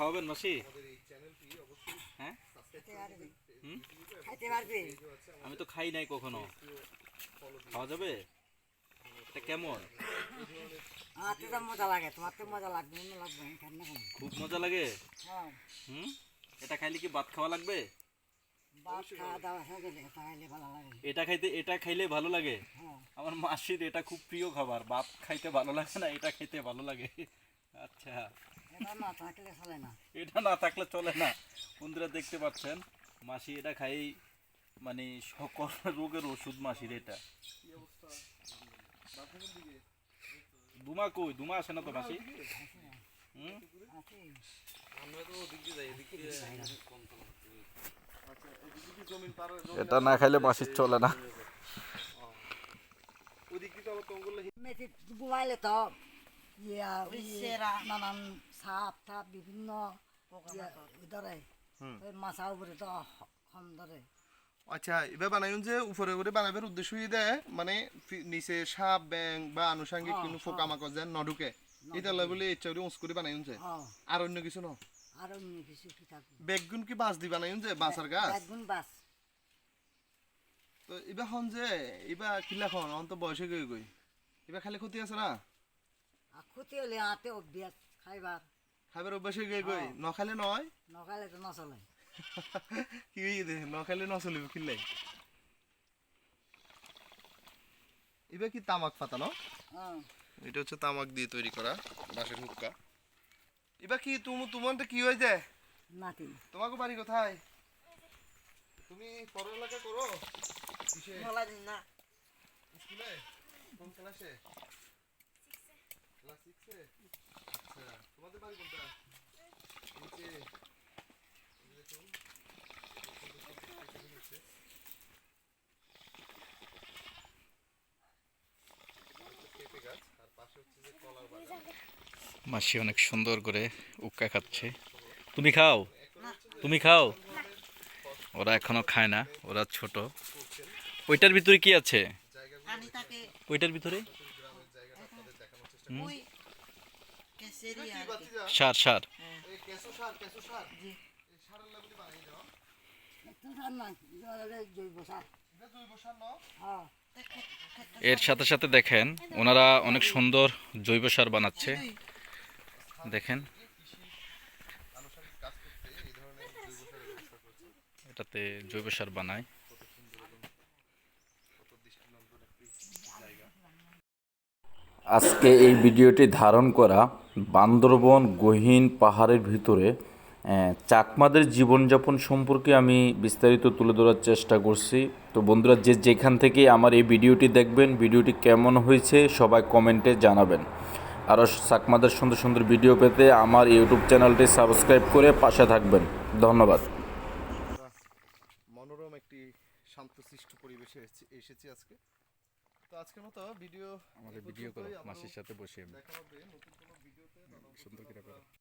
খাওয়াবেন মাসি? হ্যাঁ? আমি তো খাই নাই কখনো। খাওয়া যাবে? এটা কেমন? আমার তো মজা লাগে তোমার তো মজা লাগবে লাগবে না কেন না খুব মজা লাগে? হ্যাঁ। হুম? এটা খাইলে কি ভাত খাওয়া লাগবে? এটা খাইতে এটা খাইলে ভালো লাগে? হ্যাঁ। আমার মাসির এটা খুব প্রিয় খাবার ভাত খাইতে ভালো লাগে না এটা খাইতে ভালো লাগে। আচ্ছা। এটা না থাকলে চলে না। এটা না থাকলে চলে না। বন্ধুরা দেখতে পাচ্ছেন মাসি এটা খাই মানে সকল রোগের ওষুধ মাসির এটা। দুমা কই? দুমা আসে না তো মাসি? হুম? এটা না খাইলে মাসির চলে না। মেথি ঘুমাইলে তো ইয়া ওই নানান সাপ টাপ বিভিন্ন ধরে ওই মাছা উপরে তো কম ধরে আচ্ছা এবার বানাইন যে উপরে বানাবার উদ্দেশ্য দেয় মানে নিচে সাপ ব্যাং বা আনুষাঙ্গিক কোনো পোকামাকড় যেন নঢুকে এটা লয় বলে ইচ্ছা করে উঁচ করে বানাইন যে আর অন্য কিছু ন আর অন্য কিছু কি থাকবে বেগুন কি দি বানাইন যে বাঁচার গাছ একগুণ বাস তো এবার হন যে এবার কিলা খন অন তো বয়সে গই গই এবার খালি ক্ষতি আছে না আর ক্ষতি হলে হাতে অভ্যাস খাইবার। খাবার অভ্যাসে গই গই নখালে নয় নখাইলে তো নচলে। কি হই দে নখালে নচলিব কিলাই এবার কি তামাক পাতা ন? হ্যাঁ এটা হচ্ছে তামাক দিয়ে তৈরি করা বাঁশের হুক্কা। এবার কি তুমি তোমার কি হয়ে যায়? নাতি। তোমাকে বাড়ি কোথায় তুমি পড়ালেখা করো কিসে? না। স্কুলে? কোন ক্লাসে ক্লাস সিক্সে আচ্ছা তোমাদের বাড়ি কোনটা? নিচে। দেখুন, নিচে। পেঁপে গাছ আর পাশে হচ্ছে যে কলার বাগান মাসি অনেক সুন্দর করে উক্কা খাচ্ছে। তুমি খাও? তুমি খাও? ওরা এখনও খায় না ওরা ছোট। ওইটার ভিতরে কি আছে? ওইটার ভিতরে ওই কেসেরি আর কি। বাতিজা সার সার। হ্যাঁ। এর সাথে সাথে দেখেন ওনারা অনেক সুন্দর জৈব সার বানাচ্ছে। দেখেন। এটাতে জৈব সার বানায়। আজকে এই ভিডিওটি ধারণ করা বান্দরবন গহীন পাহাড়ের ভিতরে চাকমাদের জীবনযাপন সম্পর্কে আমি বিস্তারিত তুলে ধরার চেষ্টা করছি। তো বন্ধুরা, যে যেখান থেকে আমার এই ভিডিওটি দেখবেন, ভিডিওটি কেমন হয়েছে সবাই কমেন্টে জানাবেন। আরও চাকমাদের সুন্দর সুন্দর ভিডিও পেতে আমার ইউটিউব চ্যানেলটি সাবস্ক্রাইব করে পাশে থাকবেন। ধন্যবাদ। মনোরম একটি শান্তশিষ্ট পরিবেশে এসেছি আজকে। তো আজকের মতো ভিডিও আমাদের ভিডিও করো মাসির সাথে বসে দেখা হবে নতুন কোনো ভিডিওতে সুন্দর করে করো।